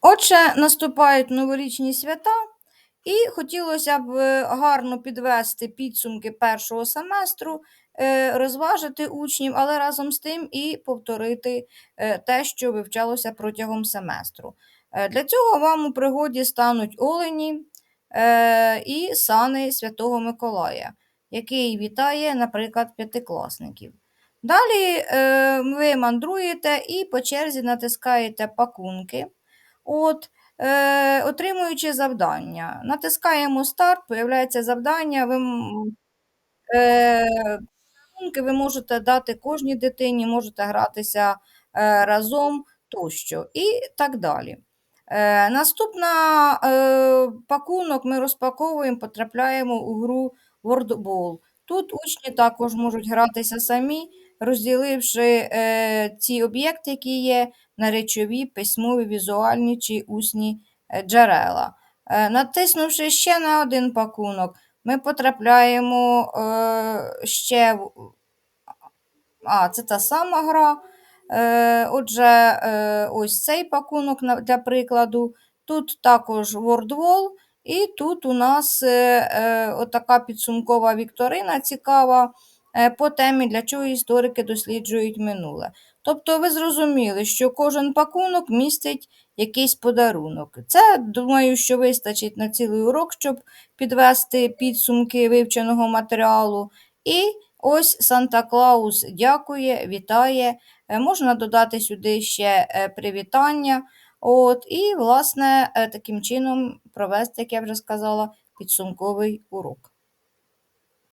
Отже, наступають новорічні свята, і хотілося б е, гарно підвести підсумки першого семестру, е, розважити учнів, але разом з тим і повторити е, те, що вивчалося протягом семестру. Для цього вам у пригоді стануть олені і сани Святого Миколая, який вітає, наприклад, п'ятикласників. Далі ви мандруєте і по черзі натискаєте пакунки. От, е, Отримуючи завдання. Натискаємо старт, появляється завдання. Ви е, ви можете дати кожній дитині, можете гратися е, разом тощо і так далі. Е, Наступна е, пакунок ми розпаковуємо, потрапляємо у гру WordBall. Тут учні також можуть гратися самі, розділивши е, ці об'єкти, які є на речові, письмові, візуальні чи усні е, джерела. Е, натиснувши ще на один пакунок, ми потрапляємо е, ще в. А, це та сама гра. Е, Отже, е, ось цей пакунок для прикладу. Тут також WordWall, і тут у нас е, е, отака підсумкова вікторина цікава по темі, для чого історики досліджують минуле. Тобто ви зрозуміли, що кожен пакунок містить якийсь подарунок. Це, думаю, що вистачить на цілий урок, щоб підвести підсумки вивченого матеріалу. І ось Санта Клаус дякує, вітає. Е, можна додати сюди ще е, привітання. От, І, власне, е, таким чином провести, як я вже сказала, підсумковий урок.